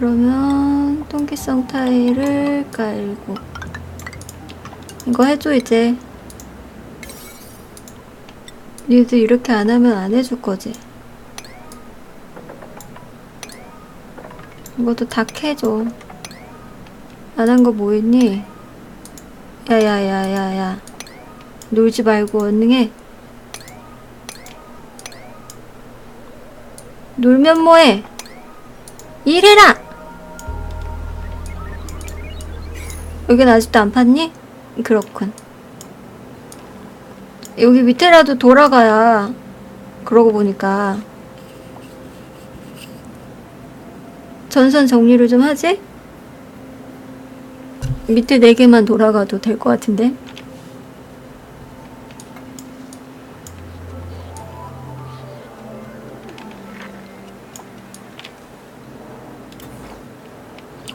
그러면 통기성 타일을 깔고 이거 해줘 이제. 니들 이렇게 안 하면 안 해줄 거지? 이것도 다 캐줘. 안 한 거 뭐 있니? 야야야야야. 놀지 말고 얼른 해. 놀면 뭐해? 일해라 여긴 아직도 안 팠니? 그렇군 여기 밑에라도 돌아가야 그러고 보니까 전선 정리를 좀 하지? 밑에 네 개만 돌아가도 될 것 같은데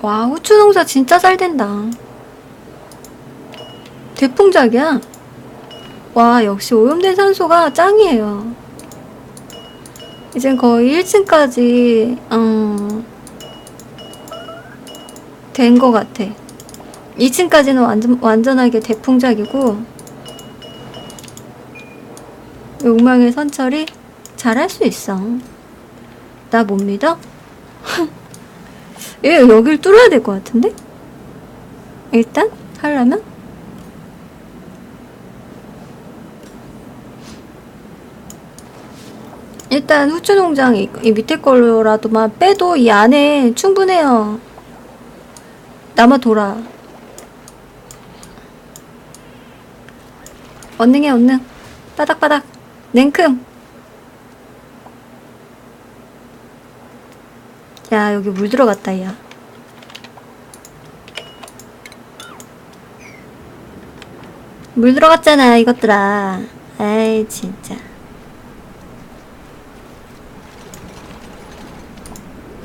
와 후추 농사 진짜 잘 된다 대풍작이야 와 역시 오염된 산소가 짱이에요 이젠 거의 1층까지 어, 된것 같아 2층까지는 완전, 완전하게 대풍작이고 욕망의 선처리 잘할 수 있어 나 못 믿어? 얘 여길 뚫어야 될 것 같은데? 일단 하려면? 일단 후추 농장 이, 이 밑에 걸로라도만 빼도 이 안에 충분해요. 남아 돌아. 언능해 언능. 바닥바닥. 냉큼. 야 여기 물 들어갔다 야. 물 들어갔잖아 이것들아. 아이 진짜.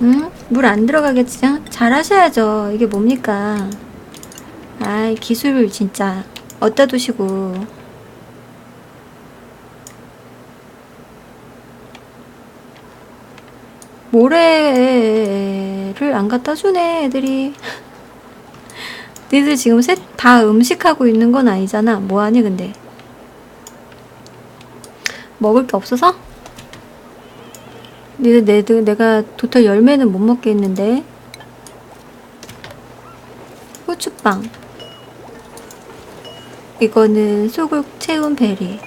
응? 물 안 들어가겠지? 잘 하셔야죠. 이게 뭡니까? 아이, 기술 진짜. 어디다 두시고. 모래를 안 갖다 주네, 애들이. 니들 지금 셋 다 음식하고 있는 건 아니잖아. 뭐하니, 근데? 먹을 게 없어서? 니들 내, 내가 도털 열매는 못 먹겠는데? 후추빵. 이거는 소금 채운 베리.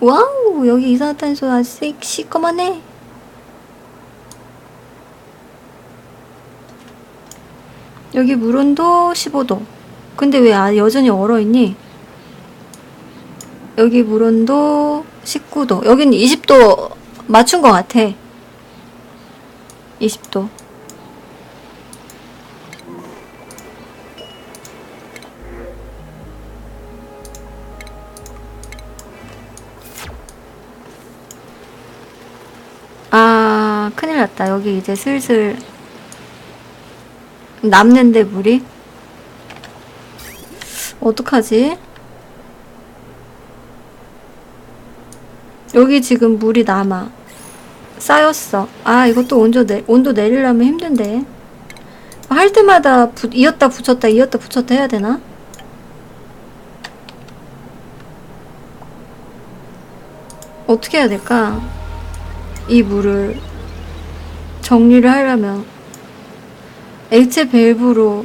와우 여기 이산화탄소 아직 시꺼만해. 여기 물온도 15도. 근데 왜 아, 여전히 얼어있니? 여기 물온도 19도. 여기는 20도 맞춘 것 같아. 20도. 아, 큰일 났다. 여기 이제 슬슬 남는데 물이? 어떡하지? 여기 지금 물이 남아. 쌓였어. 아, 이것도 온도, 내, 온도 내리려면 힘든데. 할 때마다 부, 이었다 붙였다, 이었다 붙였다 해야 되나? 어떻게 해야 될까? 이 물을 정리를 하려면 액체 밸브로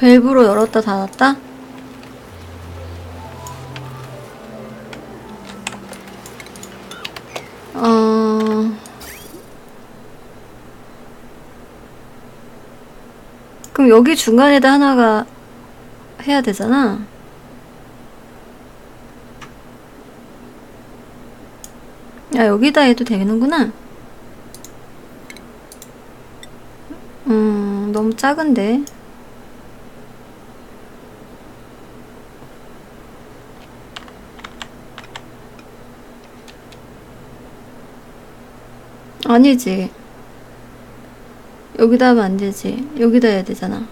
밸브로 열었다 닫았다? 어... 그럼 여기 중간에다 하나가 해야 되잖아. 야, 여기다 해도 되는구나. 음, 너무 작은데. 아니지. 여기다 하면 안 되지. 여기다 해야 되잖아.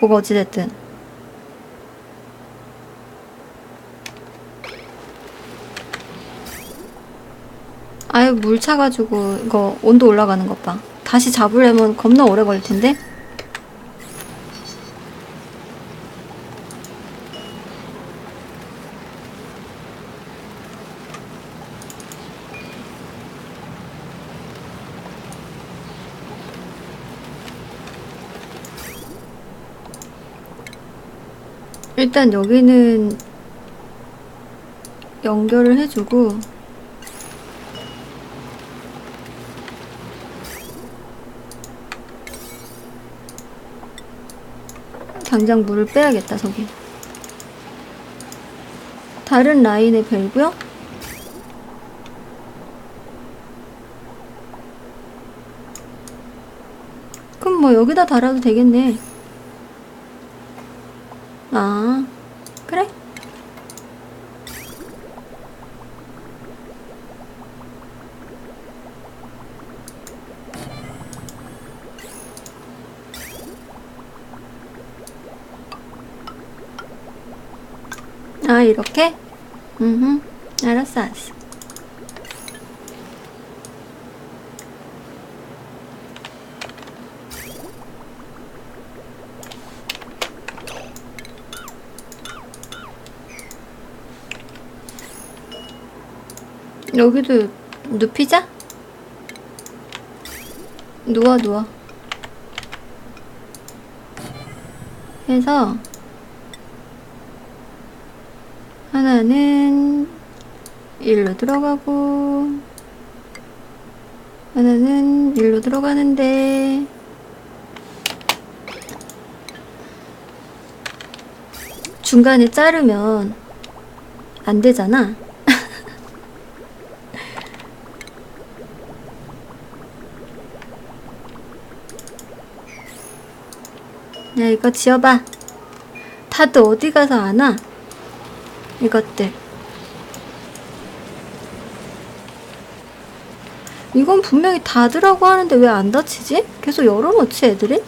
뭐가 어찌됐든. 아유, 물 차가지고 이거 온도 올라가는 것 봐. 다시 잡으려면 겁나 오래 걸릴 텐데? 일단 여기는 연결을 해주고 당장 물을 빼야겠다 저기 다른 라인의 밸브요? 그럼 뭐 여기다 달아도 되겠네 이렇게? 음 알았어 알았어 여기도 눕히자? 누워 누워 해서 하나는 일로 들어가고 하나는 일로 들어가는데 중간에 자르면 안 되잖아. 야, 이거 지어봐. 다들 어디 가서 안 와? 이것들. 이건 분명히 닫으라고 하는데 왜 안 닫히지? 계속 열어놓지, 애들이?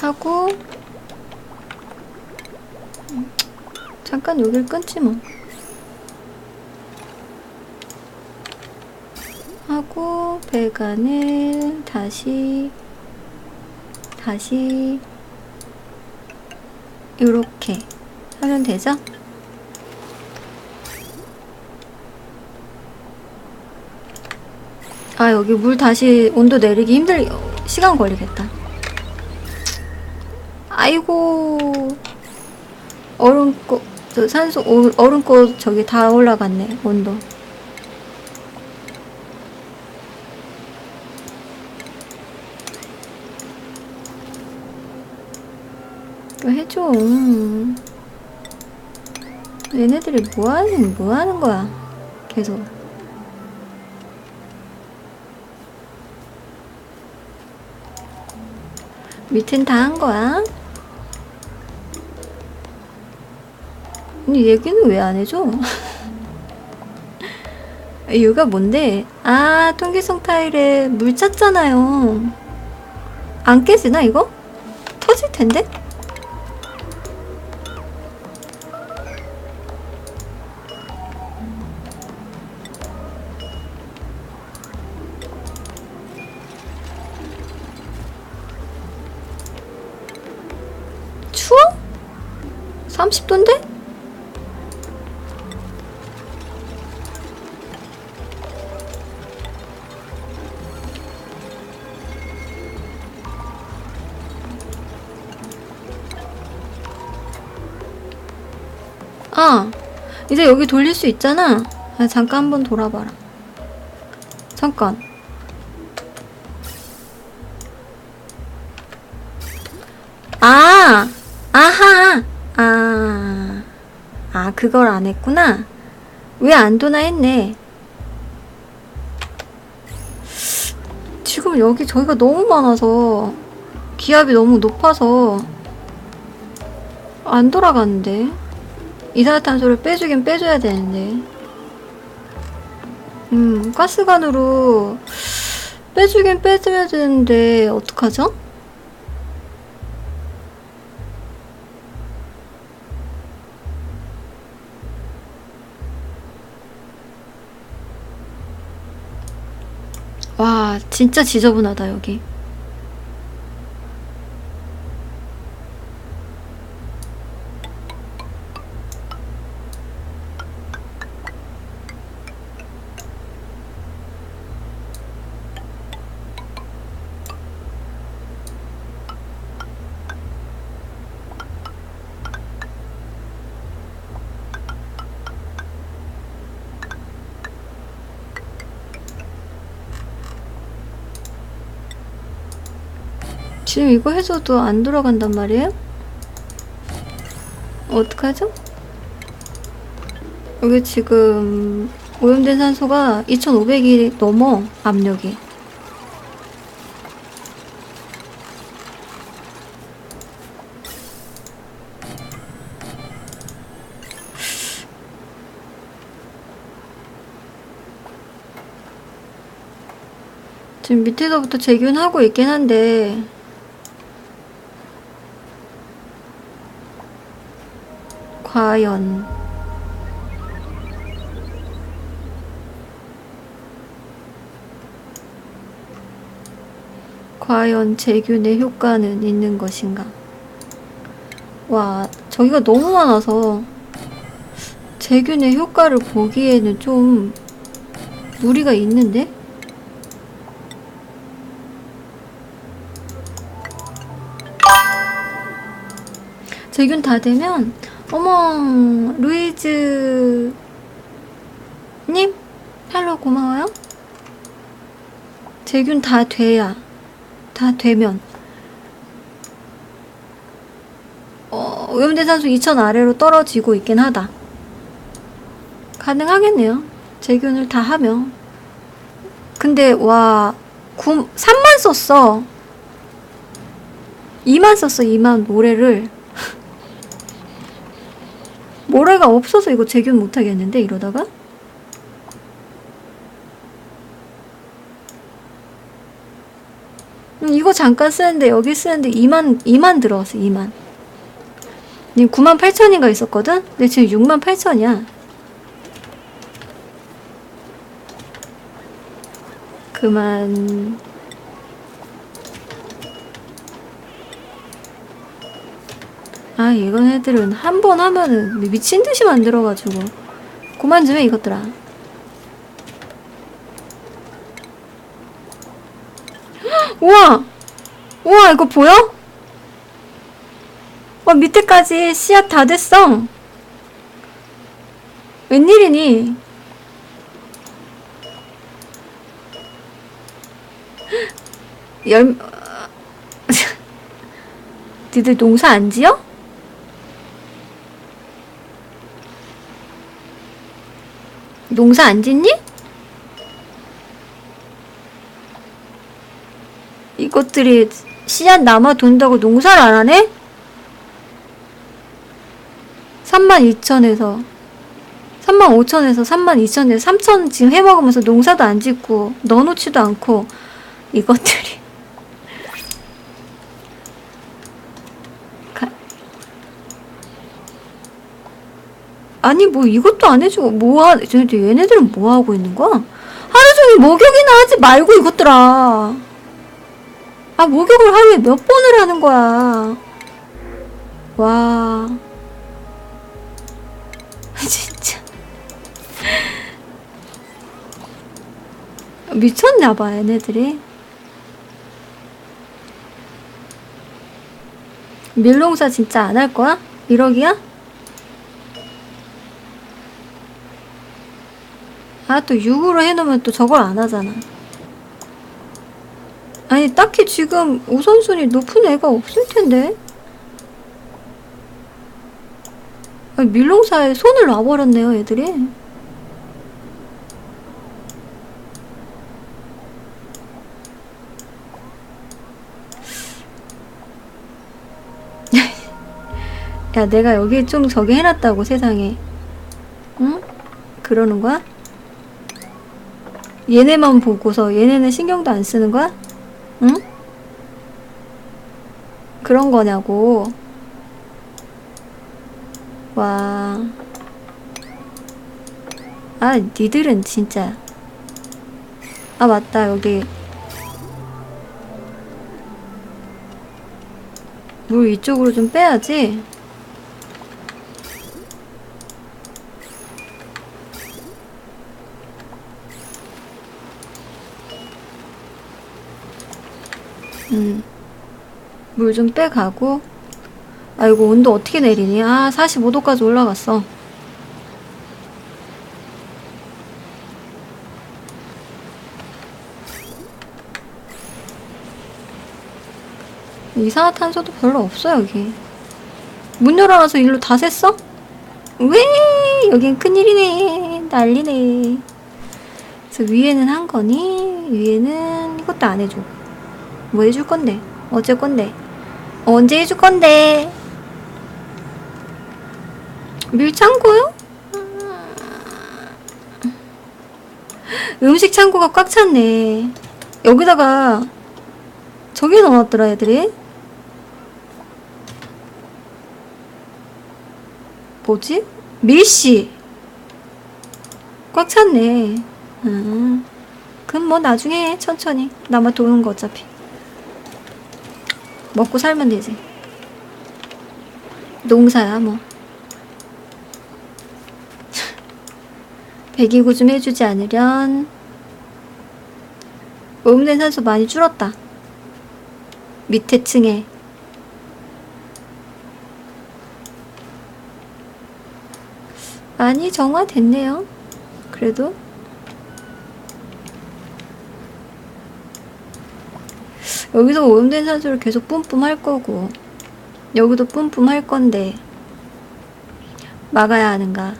하고 음, 잠깐 여길 끊지 뭐 하고 배관을 다시 다시 이렇게 하면 되죠? 아 여기 물 다시 온도 내리기 힘들 시간 걸리겠다. 아이고 얼음꽃 저 산소 어- 얼음꽃 저기 다 올라갔네 온도. 이거 해줘 얘네들이 뭐하는 뭐하는 거야 계속. 밑은 다 한 거야 아니 얘기는 왜 안 해줘? 이유가 뭔데? 아 통기성 타일에 물 찼잖아요 안 깨지나 이거? 터질 텐데? 추워? 30도인데? 이제 여기 돌릴 수 있잖아. 아, 잠깐 한번 돌아봐라. 잠깐. 아! 아하! 아. 아, 그걸 안 했구나. 왜 안 도나 했네. 지금 여기 저희가 너무 많아서 기압이 너무 높아서 안 돌아가는데 이산화탄소를 빼주긴 빼줘야 되는데 음 가스관으로 빼주긴 빼줘야 되는데 어떡하죠? 와 진짜 지저분하다 여기 지금 이거 해줘도 안 돌아간단 말이에요? 어떡하죠? 여기 지금 오염된 산소가 2500이 넘어 압력이 지금 밑에서부터 재균하고 있긴 한데 과연 과연 재균의 효과는 있는 것인가? 와, 저기가 너무 많아서 재균의 효과를 보기에는 좀 무리가 있는데? 재균 다 되면 어머 루이즈 님? 헬로 고마워요. 재균 다 돼야 다 되면. 어, 산소 2000 아래로 떨어지고 있긴 하다. 가능하겠네요. 재균을 다 하면. 근데 와 9, 3만 썼어. 2만 썼어 2만 모래를 모래가 없어서 이거 재균 못하겠는데 이러다가? 음, 이거 잠깐 쓰는데 여기 쓰는데 2만 2만 들어왔어 2만. 님 9만 8천인가 있었거든? 근데 지금 6만 8천이야. 그만 아 이건 애들은 한 번 하면은 미친 듯이 만들어가지고. 그만 좀 해 이것들아. 헉, 우와! 우와 이거 보여? 와 밑에까지 씨앗 다 됐어. 웬일이니? 헉, 열 니들 농사 안 지어? 농사 안 짓니? 이것들이 씨앗 남아 돈다고 농사를 안 하네? 32,000에서 35,000에서 32,000에서 3,000 지금 해먹으면서 농사도 안 짓고 넣어놓지도 않고 이것들이 가- 아니 뭐 이것도 안 해주고 뭐하 저 얘네들은 뭐 하고 있는 거야? 하루 종일 목욕이나 하지 말고 이것들아 아 목욕을 하루에 몇 번을 하는 거야 와 진짜 미쳤나봐 얘네들이 밀농사 진짜 안 할 거야? 1억이야? 아, 또 6으로 해놓으면 또 저걸 안 하잖아. 아니, 딱히 지금 우선순위 높은 애가 없을 텐데? 아, 밀롱사에 손을 놔버렸네요, 애들이. 야, 내가 여기 좀 저기 해놨다고, 세상에. 응? 그러는 거야? 얘네만 보고서 얘네는 신경도 안 쓰는 거야? 응? 그런 거냐고. 와. 아, 니들은 진짜. 아, 맞다, 여기. 물 이쪽으로 좀 빼야지. 음. 물 좀 빼가고. 아이고, 온도 어떻게 내리니? 아, 45도까지 올라갔어. 이산화탄소도 별로 없어, 여기. 문 열어놔서 일로 다 샜어? 왜? 여긴 큰일이네. 난리네. 그래서 위에는 한 거니? 위에는 이것도 안 해줘. 뭐 해줄 건데? 어쩔 건데? 언제 해줄 건데? 밀창고요? 음식 창고가 꽉 찼네. 여기다가 저기 넣어놨더라 애들이. 뭐지? 밀씨. 꽉 찼네. 음. 그럼 뭐 나중에 해, 천천히. 나만 도는 거 어차피. 먹고 살면 되지. 농사야, 뭐. 배기구 좀 해주지 않으련. 오염된 산소 많이 줄었다. 밑에 층에. 많이 정화됐네요. 그래도. 여기서 오염된 산소를 계속 뿜뿜 할 거고 여기도 뿜뿜 할 건데 막아야 하는가?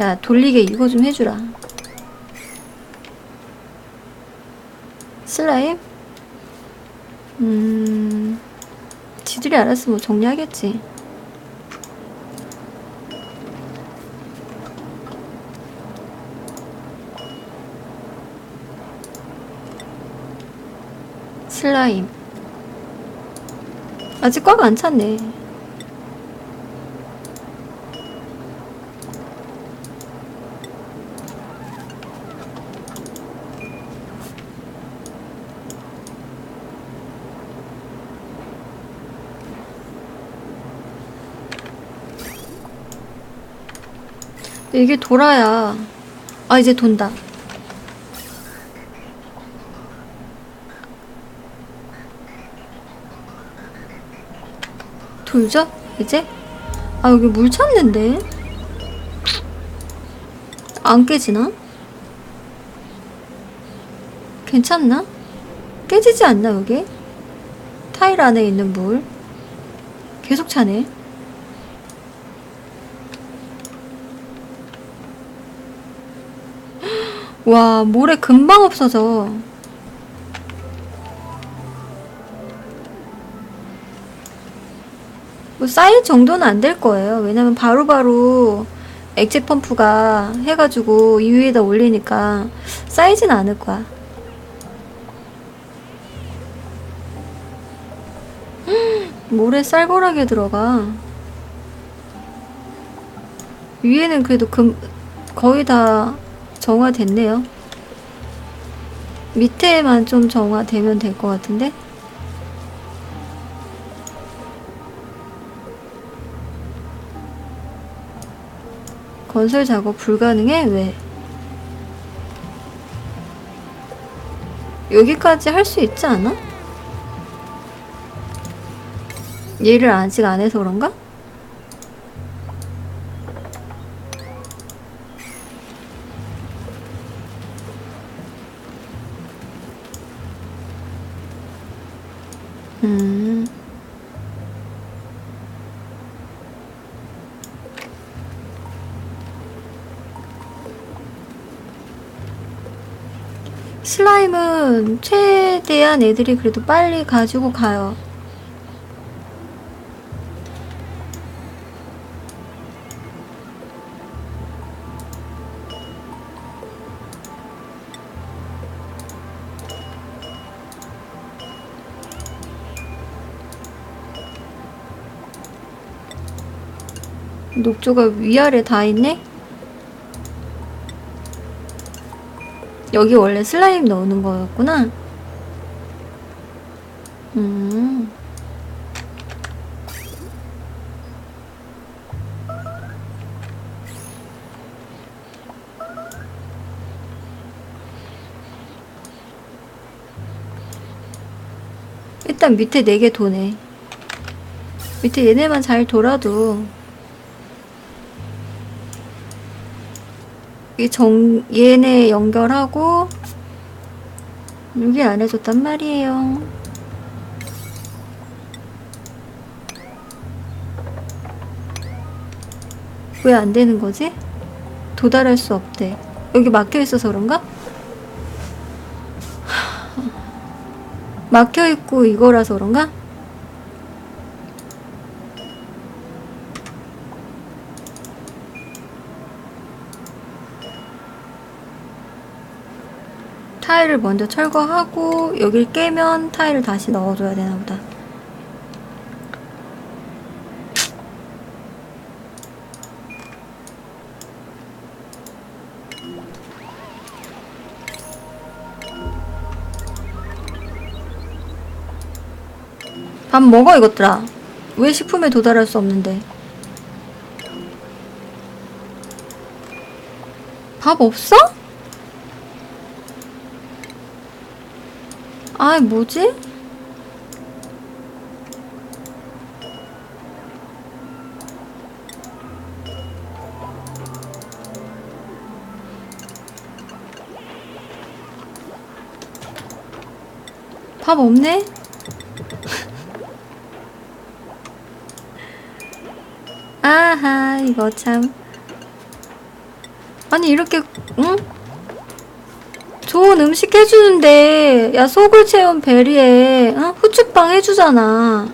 야 돌리게 이거 좀 해주라. 슬라임? 음 지들이 알아서 뭐 정리하겠지 슬라임. 아직 꽉 안 찼네. 이게 돌아야 아 이제 돈다 돌죠? 이제? 아 여기 물 찼는데 안 깨지나? 괜찮나? 깨지지 않나 여기? 타일 안에 있는 물 계속 차네 와 모래 금방 없어져 뭐 쌓일 정도는 안 될 거예요. 왜냐면 바로 바로 액체 펌프가 해가지고 이 위에다 올리니까 쌓이진 않을 거야. 모래 쌀벌하게 들어가. 위에는 그래도 금, 거의 다 정화됐네요. 밑에만 좀 정화되면 될 것 같은데? 건설 작업 불가능해? 왜? 여기까지 할 수 있지 않아? 얘를 아직 안 해서 그런가? 최대한 애들이 그래도 빨리 가지고 가요. 녹조가 위아래 다 있네? 여기 원래 슬라임 넣는 거였구나. 음. 일단 밑에 네개 도네. 밑에 얘네만 잘 돌아도 이 정, 얘네 연결하고 여기 안 해줬단 말이에요. 왜 안 되는 거지? 도달할 수 없대. 여기 막혀 있어서 그런가? 하, 막혀 있고 이거라서 그런가? 타일을 먼저 철거하고 여길 깨면 타일을 다시 넣어줘야 되나 보다. 밥 먹어 이것들아. 왜 식품에 도달할 수 없는데? 밥 없어? 아, 뭐지? 밥 없네? 아하, 이거 참. 아니, 이렇게, 응? 좋은 음식 해주는데 야 속을 채운 베리에 어? 후추빵 해주잖아.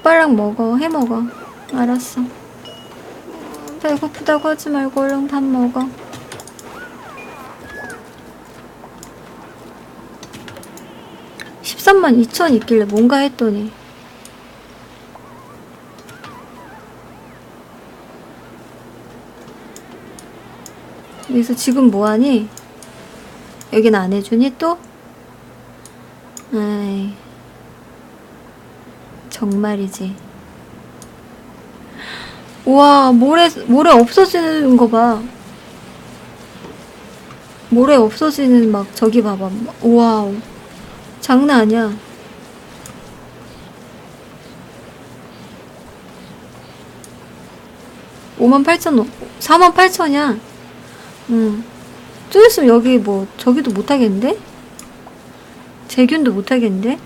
오빠랑 먹어 해먹어. 알았어. 배고프다고 하지 말고 얼른 밥 먹어. (13만 2천) 있길래 뭔가 했더니. 여기서 지금 뭐하니? 여긴 안 해주니 또? 아이 정말이지. 우와 모래 모래 없어지는 거 봐. 모래 없어지는 막 저기 봐봐. 우와 장난 아니야. 오만 팔천 사만 팔천이야. 응 좀 있으면 여기 뭐 저기도 못하겠는데? 재균도 못하겠는데?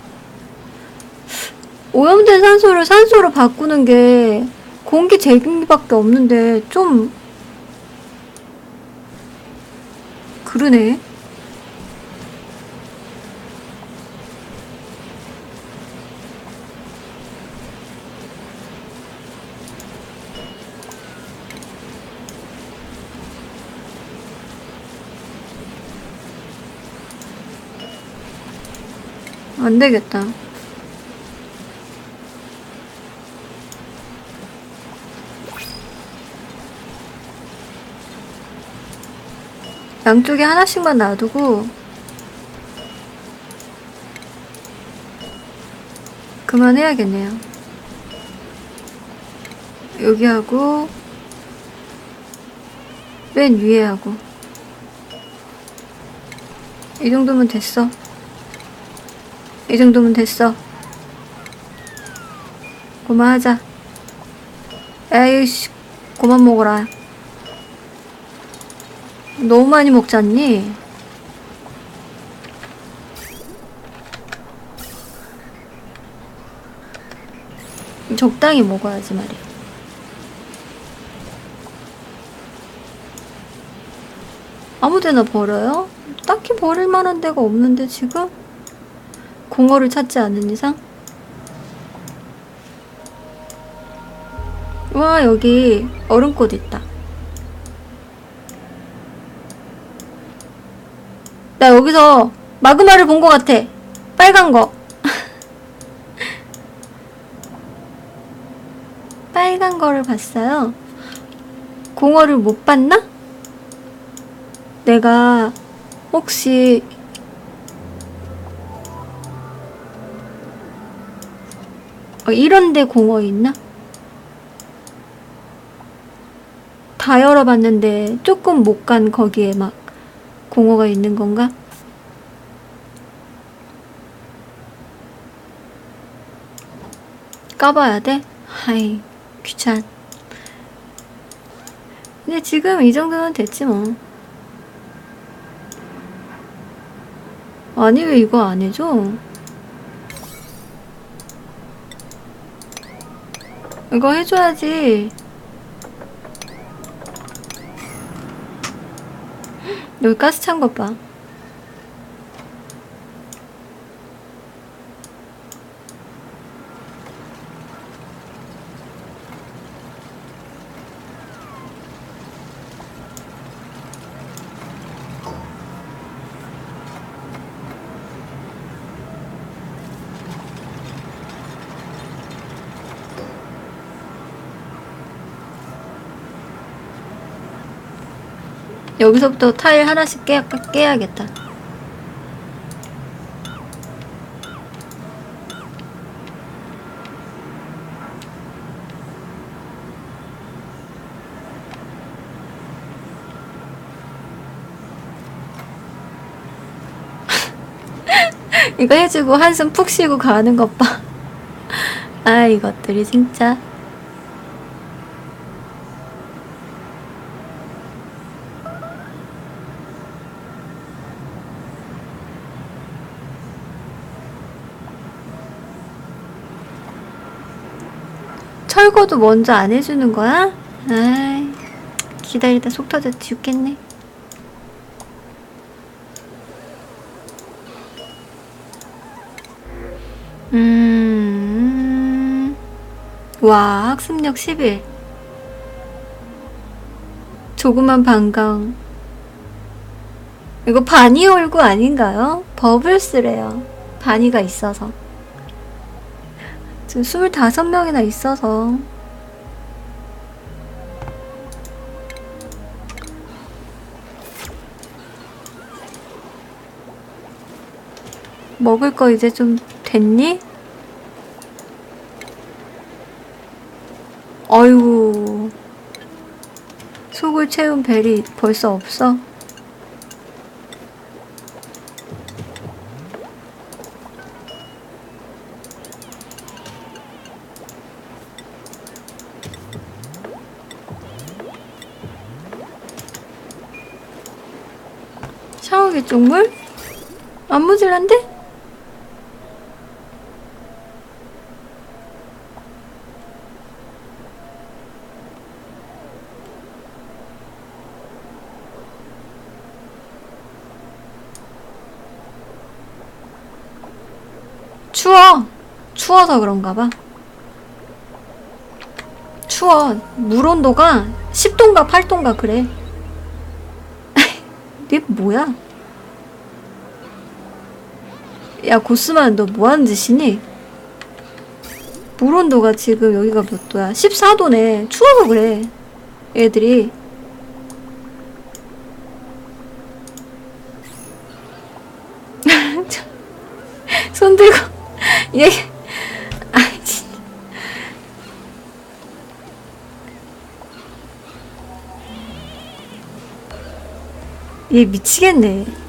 오염된 산소를 산소로 바꾸는 게 공기 재균기밖에 없는데 좀 그러네. 안 되겠다. 양쪽에 하나씩만 놔두고 그만해야겠네요. 여기 하고 맨 위에 하고 이 정도면 됐어. 이 정도면 됐어. 그만하자. 에이씨, 그만 먹어라. 너무 많이 먹지 않니? 적당히 먹어야지 말이야. 아무 데나 버려요? 딱히 버릴 만한 데가 없는데 지금? 공허를 찾지 않는 이상? 와 여기 얼음꽃 있다 나 여기서 마그마를 본 것 같아 빨간 거 빨간 거를 봤어요 공허를 못 봤나? 내가 혹시 어, 이런데 공허 있나? 다 열어봤는데 조금 못 간 거기에 막 공허가 있는 건가? 까봐야 돼? 하이 귀찮 근데 지금 이 정도면 됐지 뭐 아니 왜 이거 안 해줘? 이거 해줘야지 여기 가스 찬 것 봐. 여기서부터 타일 하나씩 깨, 깨야겠다. 이거 해주고 한숨 푹 쉬고 가는 것 봐. 아, 이것들이 진짜. 철거도 먼저 안 해주는 거야? 아이, 기다리다 속 터져 죽겠네. 음, 와, 학습력 11. 조그만 반강. 이거 바니 얼굴 아닌가요? 버블스래요. 바니가 있어서. 지금 25명이나 있어서. 먹을 거 이제 좀 됐니? 어이구. 속을 채운 벨이 벌써 없어? 샤워기 쪽물? 안 모질란데? 추워. 추워서 그런가 봐. 추워. 물 온도가 10도인가 8도인가 그래. 이게 뭐야? 야, 고스만 너 뭐하는 짓이니? 물 온도가 지금 여기가 몇 도야? 14도네. 추워서 그래. 애들이. 손 들고 얘 아이 진짜 얘 미치겠네